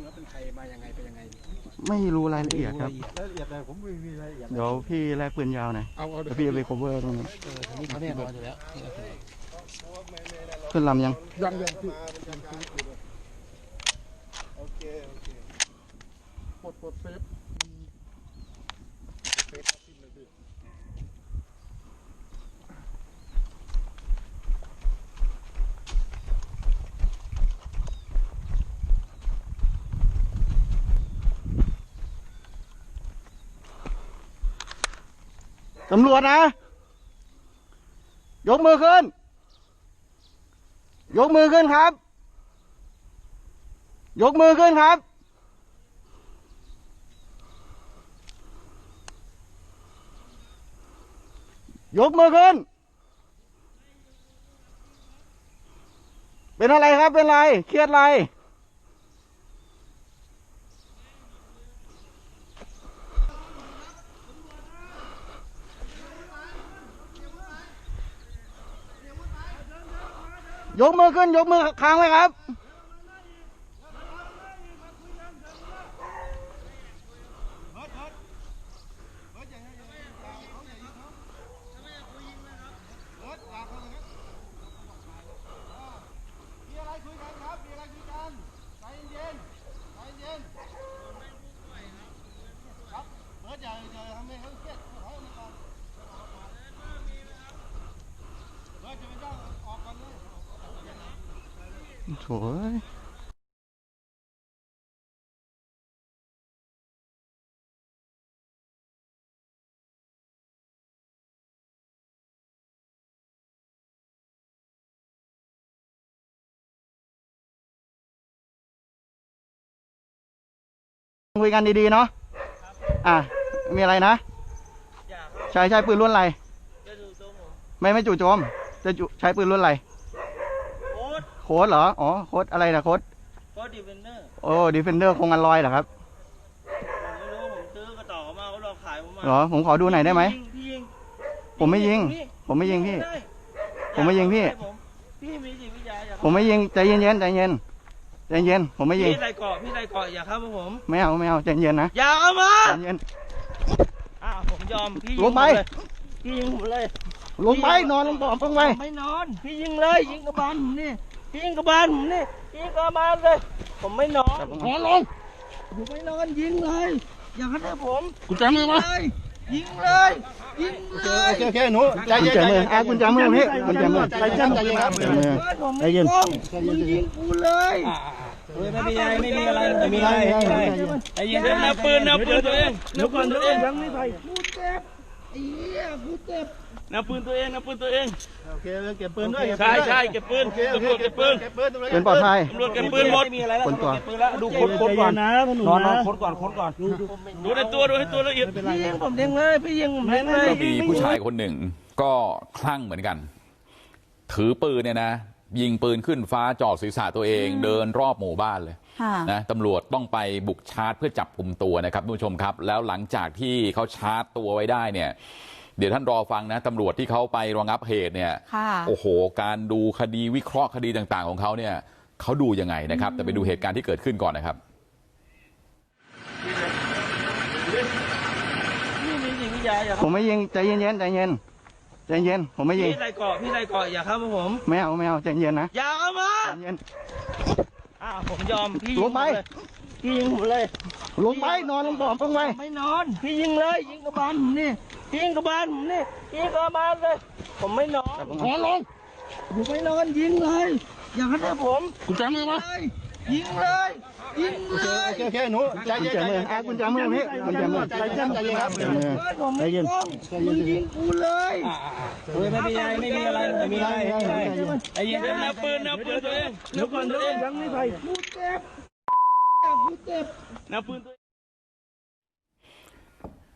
รเบิร์ดจริงแล้วเป็นใครมายังไงเป็นยังไงไม่รู้รายละเอียดครับรายละเอียดอะไรผมไม่มีรายละเอียดเดี๋ยวพี่แลกปืนยาวหน่อยเอาเอาเดี๋ยวพี่จะไป cover ตรงนั้นนี่เขาแน่นอนอยู่แล้วขึ้นลำยังยังยังพี่โอเคโอเคปลดปลดเซฟเซฟสิ้นเลยพี่ ตำรวจนะ ยกมือขึ้น ยกมือขึ้นครับ ยกมือขึ้นครับ ยกมือขึ้น เป็นอะไรครับ เป็นไร เครียดอะไร ยกมือขึ้นยกมือค้างไว้ครับ มีอะไรคุยกันครับมีอะไรคุยกันใจเย็นใจเย็นครับเบิร์ดอย่าอย่าทำให้เขาเครียดถอยออกมาก่อนเบิร์ดจะไม่ต้องออกก่อนเลย โถ่เอ้ยคุยกันดีๆเนาะ อะ มีอะไรนะ ใช้ใช้ปืนรุ่นอะไรจะดูตรงผมไม่ไม่จู่โจม จะจุใช้ปืนรุ่นอะไรโค้ดโค้ดเหรอ อ๋อ โค้ดอะไรนะโค้ดโค้ดดิเฟนเดอร์โอ้ดีเฟนเดอร์คงอันลอยเหรอครับ ผมไม่รู้ผมซื้อกระต่อมาเขาหลอกขายผมมาเหรอ ผมขอดูหน่อยได้ไหมพี่ยิงผมไม่ยิง พี่ผมไม่ยิงพี่ ด้ผมไม่ยิงพี่อยากให้ผมพี่มีจิตวิทยาอยากผมไม่ยิงใจเย็นๆใจเย็นใจเย็น ผมไม่ยิง พี่ไรเกาะพี่ไรเกาะอย่าเข้ามาผม ไม่เอาไม่เอาใจเย็นนะอย่าเข้ามาใจเย็น อ้าวผมยอมพี่ยิลงไป ผมเลยพี่ยิงผมเลยลงไปนอนลงบ่อลงไป ไม่นอน พี่ยิงเลยยิงกระบาลผมนี่พี่ ยิงกระบาลผมนี่ยิงกระบาลเลย ผมไม่นอนนอนลงผมไม่นอนยิงเลย อย่าให้ผมกุญแจมือมาเลยยิงเลยยิงเลโอยเคโอเคหนูใจกุญเย็นแจมืออะกุญแจมือพี่กุญแจมือใจเย็นใจเย็นครับกุญแจมือผมใจไม่เย็นต้องมึงยิงกูเลยไม่มีอะไรไม่มีอะไรไม่มีอะไรไอ้ยิงแนวปืนแนวปืนตัวเองแนวปืนตัวเองยังไม่ไปกูเจ็บ ไอ้เหี้ยกูเจ็บแนวปืนตัวเองแนวปืนตัวเอง โอเคเก็บปืนด้วยใช่ใช่เก็บปืนโอเคโอตำเครวจเก็บปืนเก็บปืนตำรวจเป็นปลอดภัยตำรวจเก็บปืนหมดไม่มีอะไรแล้วคนตัวเก็บปืนแล้วดูค้นค้นก่อนนะนอนนอนค้นก่อนค้นก่อนดูในตัวดูให้ตัวละเอียดพี่ยิงผมเด้งเลยพี่ยิงผมเด้งเลยก็มีผู้ชายคนหนึ่งก็คลั่งเหมือนกัน ถือปืนเนี่ยนะ ยิงปืนขึ้นฟ้าจ่อศีรษะตัวเองเดินรอบหมู่บ้านเลยค่ะนะตำรวจต้องไปบุกชาร์จเพื่อจับกลุ่มตัวนะครับทุกผู้ชมครับ แล้วหลังจากที่เขาชาร์จตัวไว้ได้เนี่ยเดี๋ยวท่านรอฟังนะตำรวจที่เขาไประงับเหตุเนี่ยค่ะโอ้โห การดูคดีวิเคราะห์คดีต่าง ๆ ของเขาเนี่ยเขาดูยังไงนะครับ แต่ไปดูเหตุการณ์ที่เกิดขึ้นก่อนนะครับพี่มีจิตวิทยาอย่าผเข้ามไม่ยิงใจเย็นๆใจเย็น ใจเย็นผมไม่ยิงพี่ไรเกาะพี่ไรเกาะอย่าเข้ามาผมไม่เอาไม่เอาใจเย็นนะอย่าเข้ามาใจเย็นอ้าวผมยอมพี่ยิลงงไปผมเลยพี่ยิงผมเลยลงไปนอนลงบ่อลงไปไม่นอน พี่ยิงเลย ยิงกระบาลผมนี่ยิงกระบาลผมนี่ยิงกระบาลเลย ผมไม่นอนนอนลงผมไม่นอนยิงเลย อย่าให้ผมกุญแจมือมาเลย ยิงเลยยิงโอเลเคยโอเคโอเคหนูใจกุญเย็นแจมืออะกุญแจมือพี่กุญแจมือใจเย็นใจเย็นครับกุญแจมือเพื่อนผมไม่ต้องมึงยิงกูเลยไม่มีอะไรไม่มีอะไรไม่มีอะไรไอ้ยิงแนวปืนแนวปืนตัวเองแนวปืนตัวเองยังไม่ไปกูเจ็บกูเจ็บแนวปืนตัวเอง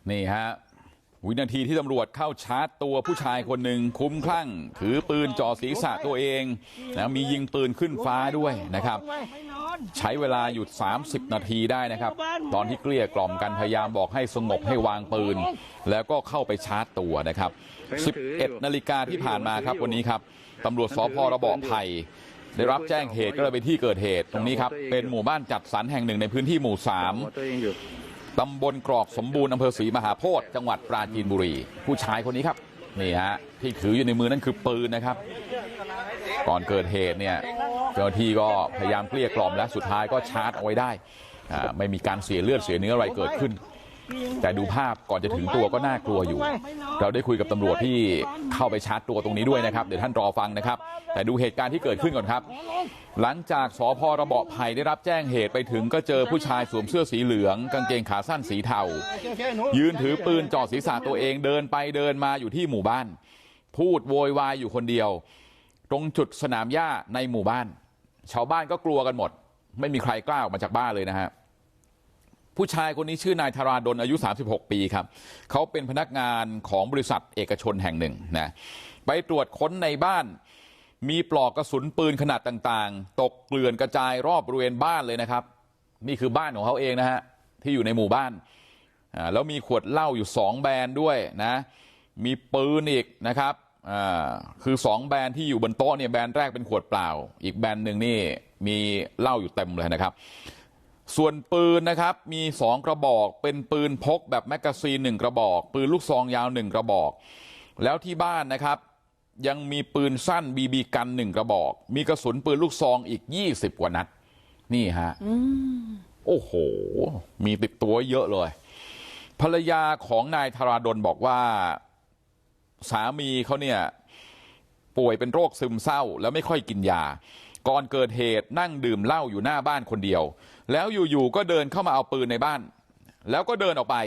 นี่ฮะ วินาทีที่ตำรวจเข้าชาร์จตัวผู้ชายคนหนึ่งคุ้มคลั่งถือปืนจ่อศีรษะตัวเองนะมียิงปืนขึ้นฟ้าด้วยนะครับใช้เวลาหยุด30นาทีได้นะครับ ตอนที่เกลี้ยกล่อมกันพยายามบอกให้สงบให้วางปืน แล้วก็เข้าไปชาร์จตัวนะครับ 11นาฬิกาที่ผ่านมาครับวันนี้ครับตำรวจสพระเบาะไผ่ได้รับแจ้งเหตุก็เลยไปที่เกิดเหตุตรงนี้ครับเป็นหมู่บ้านจัดสรรแห่งหนึ่งในพื้นที่หมู่สาม ตัวเองอยู่ตำบลกรอกสมบูรณ์อำเภอศรีมหาโพธิจังหวัดปราจีนบุรีผู้ชายคนนี้ครับนี่ฮะที่ถืออยู่ในมือนั่นคือปืนนะครับก่อนเกิดเหตุเนี่ยเจ้าหน้าที่ก็พยายามเกลี้ยกล่อมและสุดท้ายก็ชาร์จเอาไว้ได้ไม่มีการเสียเลือดเสียเนื้ออะไรเกิดขึ้น แต่ดูภาพก่อนจะถึงตัวก็น่ากลัวอยู่เราได้คุยกับตำรวจที่เข้าไปชาร์จตัวตรงนี้ด้วยนะครับเดี๋ยวท่านรอฟังนะครับแต่ดูเหตุการณ์ที่เกิดขึ้นก่อนครับหลังจากสพระเบาะไผ่ได้รับแจ้งเหตุไปถึงก็เจอผู้ชายสวมเสื้อสีเหลืองกางเกงขาสั้นสีเทายืนถือปืนจ่อศีรษะตัวเองเดินไปเดินมาอยู่ที่หมู่บ้าน พูดโวยวายอยู่คนเดียว ตรงจุดสนามหญ้าในหมู่บ้าน ชาวบ้านก็กลัวกันหมด ไม่มีใครกล้าออกมาจากบ้านเลยนะฮะ ผู้ชายคนนี้ชื่อนายธาราดลอายุ36ปีครับเขาเป็นพนักงานของบริษัทเอกชนแห่งหนึ่งนะไปตรวจค้นในบ้านมีปลอกกระสุนปืนขนาดต่างๆ ตกเกลื่อนกระจายรอบบริเวณบ้านเลยนะครับ นี่คือบ้านของเขาเองนะฮะที่อยู่ในหมู่บ้านแล้วมีขวดเหล้าอยู่สองแบรนด์ด้วยนะมีปืนอีกนะครับคือสองแบรนด์ที่อยู่บนโต๊ะเนี่ยแบรนด์แรกเป็นขวดเปล่า อีกแบรนด์หนึ่งนี่มีเหล้าอยู่เต็มเลยนะครับ ส่วนปืนนะครับมีสองกระบอกเป็นปืนพกแบบแมกกาซีนหนึ่งกระบอกปืนลูกซองยาวหนึ่งกระบอกแล้วที่บ้านนะครับยังมีปืนสั้นบีบีกันหนึ่งกระบอกมีกระสุนปืนลูกซองอีกยี่สิบกว่านัดนี่ฮะโอ้โหมีติดตัวเยอะเลยภรรยาของนายธราดลบอกว่าสามีเขาเนี่ยป่วยเป็นโรคซึมเศร้าแล้วไม่ค่อยกินยา ก่อนเกิดเหตุนั่งดื่มเหล้าอยู่หน้าบ้านคนเดียวแล้วอยู่ๆก็เดินเข้ามาเอาปืนในบ้านแล้วก็เดินออกไป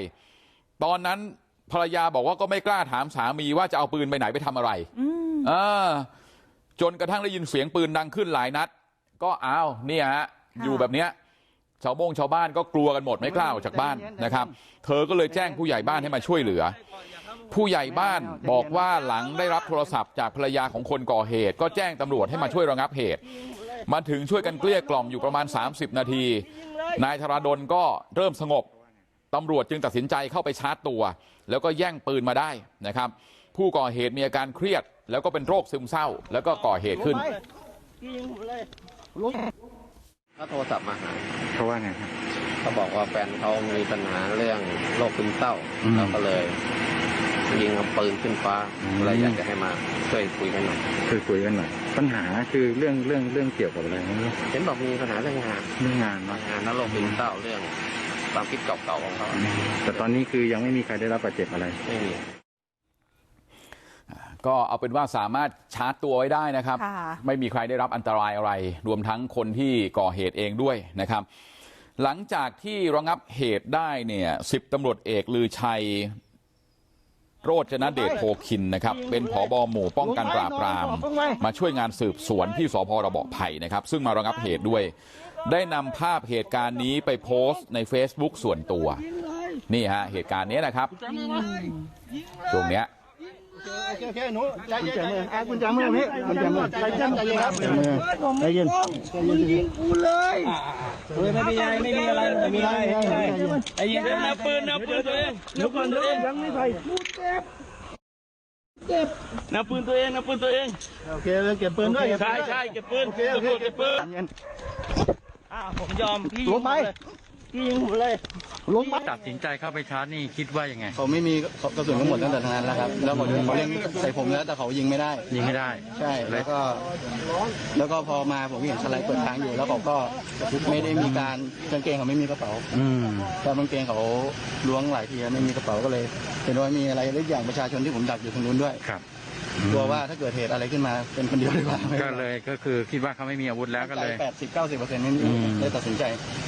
ตอนนั้นภรรยาบอกว่าก็ไม่กล้าถามสามีว่าจะเอาปืนไปไหนไปทำอะไรอ่าจนกระทั่งได้ยินเสียงปืนดังขึ้นหลายนัดก็อ้าวเนี่ยฮะอยู่แบบเนี้ยชาวบงชาวบ้านก็กลัวกันหมดไม่กล้าออกจากบ้านนะครับเธอก็เลยแจ้งผู้ใหญ่บ้านให้มาช่วยเหลือ ผู้ใหญ่บ้านบอกว่าหลังได้รับโทรศัพท์จากภรรยาของคนก่อเหตุก็แจ้งตำรวจให้มาช่วยระงับเหตุมาถึงช่วยกันเกลี้ยกล่อมอยู่ประมาณ30นาทีนายธราดลก็เริ่มสงบตำรวจจึงตัดสินใจเข้าไปชาร์จตัวแล้วก็แย่งปืนมาได้นะครับผู้ก่อเหตุมีอาการเครียดแล้วก็เป็นโรคซึมเศร้าแล้วก็ก่อเหตุขึ้นเขาโทรศัพท์มาหาเขาว่าไงครับเขาบอกว่าแฟนเขามีปัญหาเรื่องโรคซึมเศร้าอืมเราก็เลย ยิงเอาปืนขึ้นฟ้าอืมเลยอยากจะให้มาช่วยคุยกันหน่อยคือคุยกันหน่อยปัญหาคือเรื่องเรื่องเรื่องเกี่ยวกับอะไรไม่รู้เห็นบอกมีปัญหาเรื่องงานเรื่องงานเนาะงานแล้วโรคซึมเศร้าเรื่องความคิดเก่าๆของเขาแต่ตอนนี้คือยังไม่มีใครได้รับบาดเจ็บอะไรไม่มีก็เอาเป็นว่าสามารถชาร์จตัวไว้ได้นะครับค่ะไม่มีใครได้รับอันตรายอะไร รวมทั้งคนที่ก่อเหตุเองด้วยนะครับ หลังจากที่ระงับเหตุได้เนี่ยสิบตำรวจเอกลือชัย โรจนเดชโพคินนะครับเป็นผอบอหมู่ป้องกันปราบปรามมาช่วยงานสืบสวนที่สพระเบาะไผ่นะครับซึ่งมาระงับเหตุด้วยได้นำภาพเหตุการณ์นี้ไปโพสต์ใน Facebook ส่วนตัวนี่ฮะเหตุการณ์นี้นะครับตรงเนี้ย โอเคโอเคหนูใจเย็นมืออะกุญแจมือพี่กุญแจมือใจเย็นใจเย็นครับใจเย็นมึงยิงกูเลยเฮ้ยไม่มีอะไรไม่มีอะไรไม่มีอะไรไม่มีอะไรไอ้ยิงแนวปืนแนวปืนตัวเองแนวปืนตัวเองยังไม่ใส่กูเจ็บเจ็บแนวปืนตัวเองแนวปืนตัวเองโอเคเลยเก็บปืนด้วยใช่ใช่เก็บปืนโอเคโอเคเก็บปืนเย็นอ้าวผมยอมพี่ลงไปพี่ยิงผมเลย ลงมาตัดสินใจเข้าไปชาร์จนี่คิดว่ายังไง เขาไม่มีกระสุนก็หมดตั้งแต่ทางนั้นแล้วครับ แล้วเขาเขาเล่นใส่ผมแล้วแต่เขายิงไม่ได้ ยิงไม่ได้ ใช่ แล้วก็ แล้วก็พอมาผมเห็นสไลด์เปิดทางอยู่ แล้วเขาก็ไม่ได้มีการกางเกงเขาไม่มีกระเป๋า อืมแต่กางเกงเขาล้วงหลายทีแล้วไม่มีกระเป๋าก็เลยเห็นว่ามีอะไรเล็กอย่างประชาชนที่ผมดักอยู่ทางนู้นด้วย ครับกลัวว่าถ้าเกิดเหตุอะไรขึ้นมาเป็นคนเดียวดีกว่าก็เลยก็คือคิดว่าเขาไม่มีอาวุธแล้วก็เลยแปดสิบเก้าสิบเปอร์เซ็นต์นี่อืมเลยตัดสินใจอ่า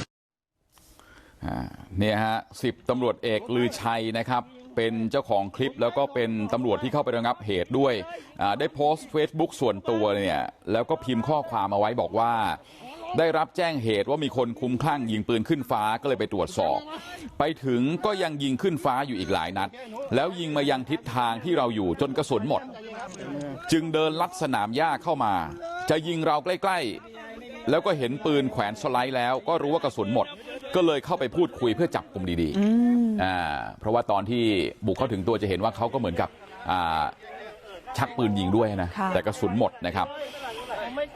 เนี่ยฮะสิบตำรวจเอกลือชัยนะครับเป็นเจ้าของคลิปแล้วก็เป็นตำรวจที่เข้าไประงับเหตุด้วยได้โพสต์ Facebook ส่วนตัวเนี่ยแล้วก็พิมพ์ข้อความเอาไว้บอกว่าได้รับแจ้งเหตุว่ามีคนคุ้มคลั่งยิงปืนขึ้นฟ้าก็เลยไปตรวจสอบไปถึงก็ยังยิงขึ้นฟ้าอยู่อีกหลายนัดแล้วยิงมายังทิศทางที่เราอยู่จนกระสุนหมดจึงเดินลัดสนามหญ้าเข้ามาจะยิงเราใกล้ๆ แล้วก็เห็นปืนแขวนสไลด์แล้วก็รู้ว่ากระสุนหมดก็เลยเข้าไปพูดคุยเพื่อจับกลุ่มดีๆอ่าเพราะว่าตอนที่บุกเข้าถึงตัวจะเห็นว่าเขาก็เหมือนกับอ่าชักปืนยิงด้วยนะค่ะแต่กระสุนหมดนะครับ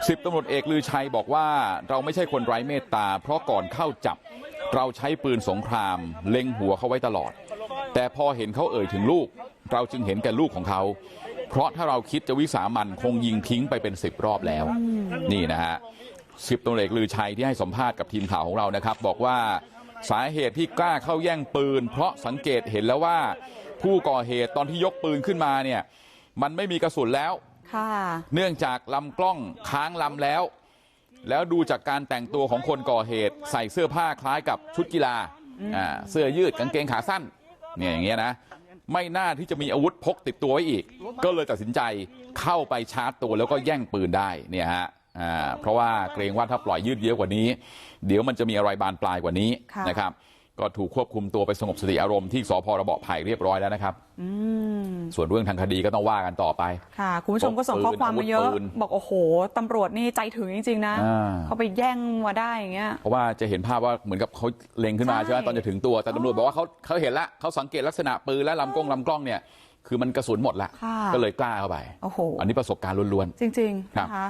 สิบตำรวจเอกลือชัยบอกว่าเราไม่ใช่คนไร้เมตตาเพราะก่อนเข้าจับเราใช้ปืนสงครามเล็งหัวเขาไว้ตลอด แต่พอเห็นเขาเอ่ยถึงลูก เราจึงเห็นแก่ลูกของเขา เพราะถ้าเราคิดจะวิสามันคงยิงทิ้งไปเป็นสิบรอบแล้ว นี่นะฮะ สิบตำรวจเอกลือชัยที่ให้สัมภาษณ์กับทีมข่าวของเรานะครับบอกว่าสาเหตุที่กล้าเข้าแย่งปืนเพราะสังเกตเห็นแล้วว่าผู้ก่อเหตุตอนที่ยกปืนขึ้นมาเนี่ยมันไม่มีกระสุนแล้วค่ะเนื่องจากลำกล้องค้างลำแล้วแล้วดูจากการแต่งตัวของคนก่อเหตุใส่เสื้อผ้าคล้ายกับชุดกีฬาอ่าเสื้อยืดกางเกงขาสั้นเนี่ยอย่างเงี้ยนะไม่น่าที่จะมีอาวุธพกติดตัวไว้อีก ก็เลยตัดสินใจเข้าไปชาร์จตัวแล้วก็แย่งปืนได้เนี่ยฮะอ่า เพราะว่าเกรงว่าถ้าปล่อยยืดเยอะกว่านี้เดี๋ยวมันจะมีอะไรบานปลายกว่านี้ค่ะนะครับก็ถูกควบคุมตัวไปสงบสติอารมณ์ที่สพระเบาะไผ่เรียบร้อยแล้วนะครับอืมส่วนเรื่องทางคดีก็ต้องว่ากันต่อไปค่ะคุณผู้ชมก็ส่งข้อความมาเยอะอาวุธปืนบอกโอ้โหตำรวจนี่ใจถึงจริงๆนะอ่าเขาไปแย่งมาได้อย่างเงี้ยเพราะว่าจะเห็นภาพว่าเหมือนกับเขาเล็งขึ้นมาใช่ใช่ไหมตอนจะถึงตัวแต่ตำรวจบอกว่าเขาเขาเห็นละเขาสังเกตลักษณะปืนและลำกล้องลำกล้องเนี่ยคือมันกระสุนหมดละค่ะก็เลยกล้าเข้าไปโอ้โหอันนี้ประสบการณ์ล้วนจริงครับๆนะคะ